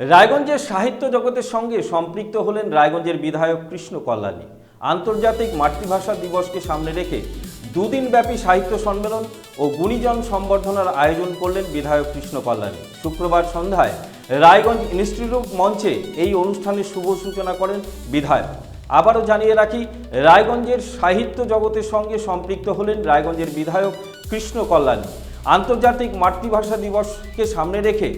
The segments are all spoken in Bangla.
রায়গঞ্জের সাহিত্য জগতের সঙ্গে সম্পৃক্ত হলেন রায়গঞ্জের বিধায়ক কৃষ্ণ কল্যাণী। আন্তর্জাতিক মাতৃভাষা দিবসকে সামনে রেখে দুদিনব্যাপী সাহিত্য সম্মেলন ও গুণীজন সম্বর্ধনার আয়োজন করলেন বিধায়ক কৃষ্ণ কল্যাণী। শুক্রবার সন্ধ্যায় রায়গঞ্জ ইনস্টিটিউট মঞ্চে এই অনুষ্ঠানের শুভ সূচনা করেন বিধায়ক। আবারও জানিয়ে রাখি, রায়গঞ্জের সাহিত্য জগতের সঙ্গে সম্পৃক্ত হলেন রায়গঞ্জের বিধায়ক কৃষ্ণ কল্যাণী। আন্তর্জাতিক মাতৃভাষা দিবসকে সামনে রেখে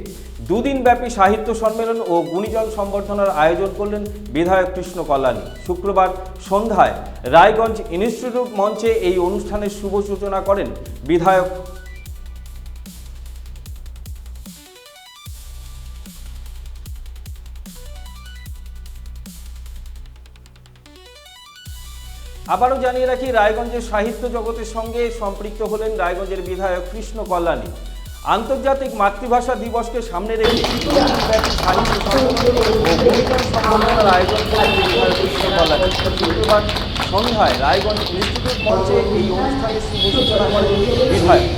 দুদিনব্যাপী সাহিত্য সম্মেলন ও গুণীজন সম্বর্ধনার আয়োজন করলেন বিধায়ক কৃষ্ণ কল্যাণী। শুক্রবার সন্ধ্যায় রায়গঞ্জ ইনস্টিটিউট মঞ্চে এই অনুষ্ঠানের শুভ সূচনা করেন বিধায়ক আবারও জানিয়ে রাখি, রায়গঞ্জের সাহিত্য জগতের সঙ্গে সম্পৃক্ত হলেন রায়গঞ্জের বিধায়ক কৃষ্ণ কল্যাণী। আন্তর্জাতিক মাতৃভাষা দিবসকে সামনে রেখে সন্ধ্যায় রায়গঞ্জ ইনস্টিটিউট মঞ্চে এই অনুষ্ঠানের বিধায়ক।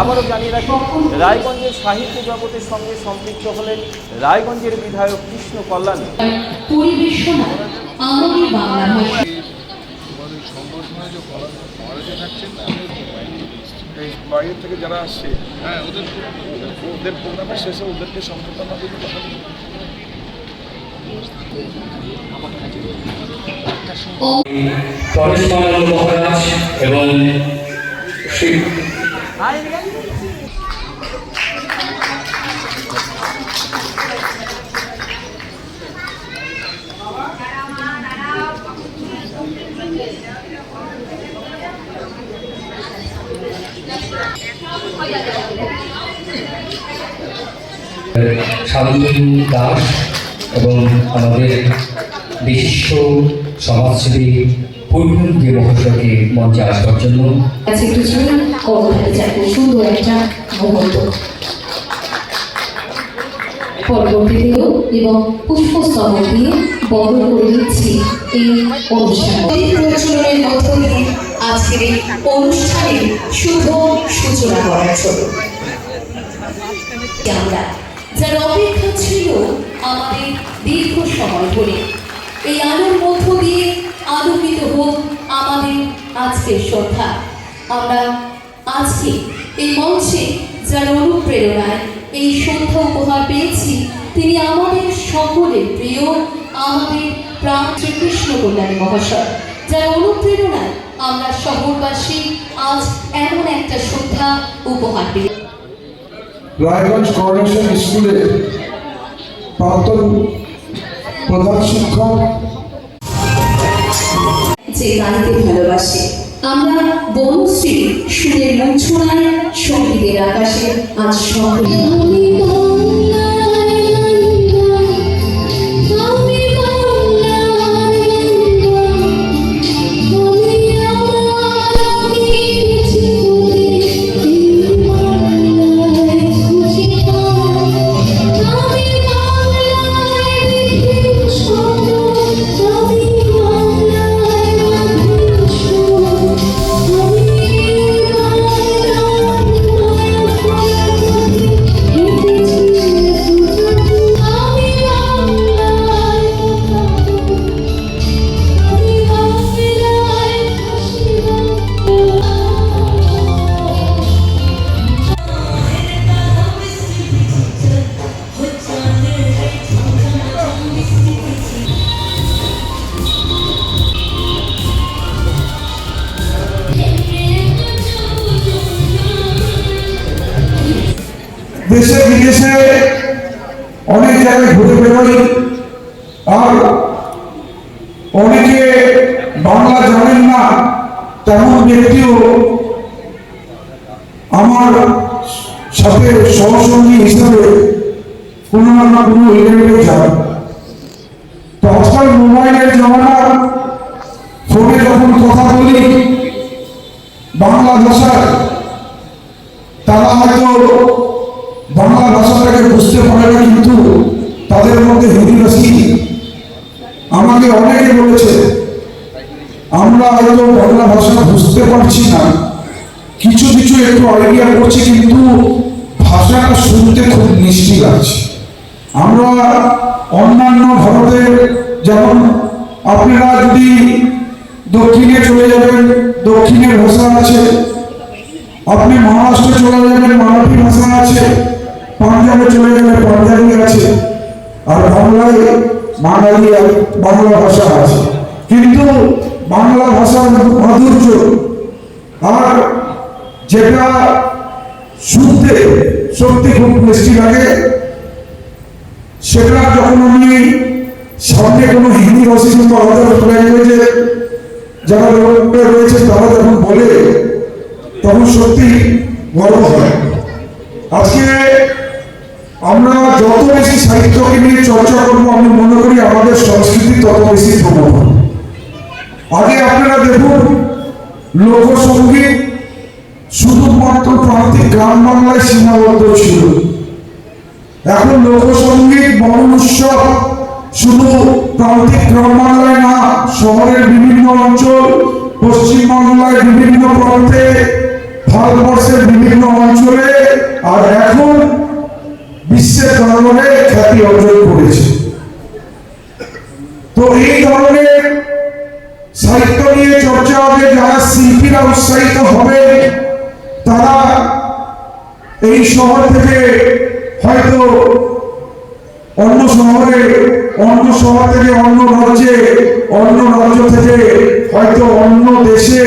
আবারও জানিয়ে রাখি, রায়গঞ্জের সাহিত্য জগতের সঙ্গে সম্পৃক্ত হলেন রায়গঞ্জের বিধায়ক কৃষ্ণ কল্যাণী। সংগঠনে যে কলেজে থাকছেন বাইরে থেকে যারা আসছে হ্যাঁ ওদের ওদের প্রোগ্রামের শেষে ওদেরকে সম্বর্ধনা করে কথা। পরেশমানন্দ মহারাজ এবং শান্তনু দাস এবং আমাদের বিশিষ্ট সমাজসেবী পূর্ণদী মহাশয়কে মঞ্চে আসবার জন্য। সুন্দর একটা পরবর্তীতেও এবং পুষ্পস্তবক দিয়ে বড় করে দিচ্ছি এই অনুষ্ঠান মধ্য দিয়ে আজকের এই অনুষ্ঠানের শুভ সূচনা জন্য আমরা যার অপেক্ষা ছিল আমাদের দীর্ঘ সময় ধরে, এই আলোর মধ্য দিয়ে আলোকিত হোক আমাদের আজকের সন্ধ্যা আমরা আজকে এই মঞ্চে যার অনুপ্রেরণায় এই সন্ধ্যা উপহার পেয়েছি। তিনি আমাদের সকলের প্রিয় আমাদের প্রাণ শ্রীকৃষ্ণ কল্যাণী মহাশয়। যার অনুপ্রেরণায় আমরা শহরবাসী আজ এমন একটা সন্ধ্যা উপহার পেয়ে রায়গঞ্জ করোনেশন স্কুলে প্রাক্তন প্রধান শিক্ষক যে গাইতে ভালোবাসে। আমরা বনশ্রী সুদের মঞ্চনায় সঙ্গীতের আকাশে আজ সকলে দেশে বিদেশে অনেক জায়গায় ঘুরে বেরোই আর অনেকে বাংলা জানেন না, তেমন ব্যক্তিও আমার সাথে সহসঙ্গী হিসাবে কোনো না কোনো ইভেন্টে যান তো আজকাল মোবাইলের জমানা ফোনে যখন কথা বলি, বাংলা ভাষায়, তারা হয়তো কিন্তু তাদের মধ্যে হিন্দিভাষী আমাকে অনেকে বলেছে, আমরা হয়তো বাংলা ভাষা বুঝতে পারছি না। কিছু কিছু একটু আইডিয়া করছি, কিন্তু ভাষাটা শুনতে খুব মিষ্টি লাগছে। আমরা অন্যান্য ভারতের যেমন আপনারা যদি দক্ষিণে চলে যাবেন দক্ষিণের ভাষা আছে। আপনি মহারাষ্ট্রে চলে যাবেন, মারাঠি ভাষা আছে। পাঞ্জাবে চলে গেলে পাঞ্জাবি আছে, আর বাংলায় বাঙালি বাংলা ভাষা আছে। কিন্তু বাংলা ভাষার মাধুর্য আর যেটা শুনতে সত্যি খুব মিষ্টি লাগে, সেটা যখন আমি সামনে কোনো হিন্দি ভাষী কিংবা আলাদা ল্যাঙ্গুয়েজে যারা লোকরা রয়েছে, তারা যখন বলে, তখন সত্যি গর্ব হয়। আজকে আমরা যত বেশি সাহিত্যকে নিয়ে চর্চা করব, আমি মনে করি আমাদের সংস্কৃতি তত বেশি হবে। আগে আপনারা দেখুন লোকসঙ্গীত শুধুমাত্র প্রান্তিক গ্রাম বাংলায় সীমাবদ্ধ ছিল এখন লোকসঙ্গীত বন উৎসব শুধু প্রান্তিক গ্রাম বাংলায় না, শহরের বিভিন্ন অঞ্চল পশ্চিমবাংলায় বিভিন্ন প্রান্তে, ভারতবর্ষের বিভিন্ন অঞ্চলে, আর এখন বিশ্বের দরবারে খ্যাতি অর্জন করেছে। তো এই ধরনের সাহিত্য নিয়ে চর্চা হবে, যারা শিল্পীরা উৎসাহিত হবে, তারা এই শহর থেকে হয়তো অন্য শহরে, অন্য শহর থেকে অন্য রাজ্যে, অন্য রাজ্য থেকে হয়তো অন্য দেশে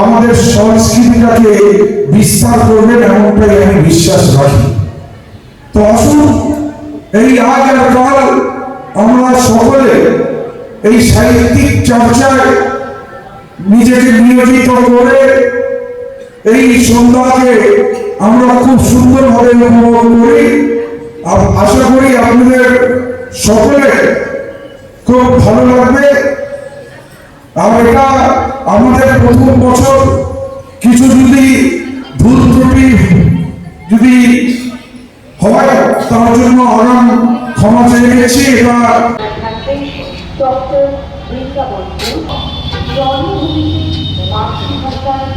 আমাদের সংস্কৃতিটাকে বিস্তার করবেন, এমনটাই আমি বিশ্বাস রাখি তো আসুন এই আজ আর কাল আমরা সকলে এই সাহিত্যিক চর্চায় নিজেকে নিয়োজিত করে এই সন্ধ্যাকে আমরা খুব সুন্দরভাবে উপভোগ করি। আশা করি আপনাদের সকলে খুব ভালো লাগবে। আর এটা আমাদের প্রথম বছর। জন্য আগাম ক্ষমা চেয়ে গেছি বন্ধু জন্মভূমি মাতৃভাষার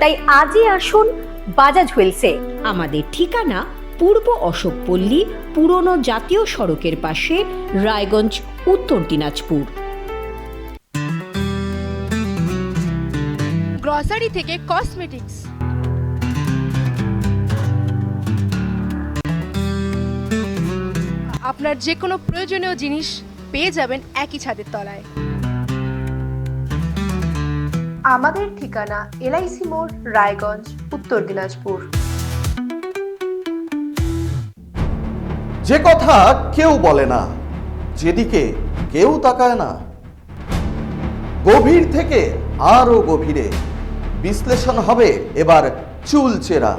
তাই আজই আসুন বাজাজ হুইলসে। আমাদের ঠিকানা পূর্ব অশোকপল্লী পুরনো জাতীয় সড়কের পাশে, রায়গঞ্জ, উত্তর দিনাজপুর। গ্রসারি থেকে কসমেটিক্স আপনার যে কোনো প্রয়োজনীয় জিনিস পেয়ে যাবেন একই ছাদের তলায়। আমাদের ঠিকানা এলআইসি মোড়, রায়গঞ্জ, উত্তর দিনাজপুর। যে কথা কেউ বলে না, যেদিকে কেউ তাকায় না। গভীর থেকে আরও গভীরে বিশ্লেষণ হবে এবার চুলচেরা।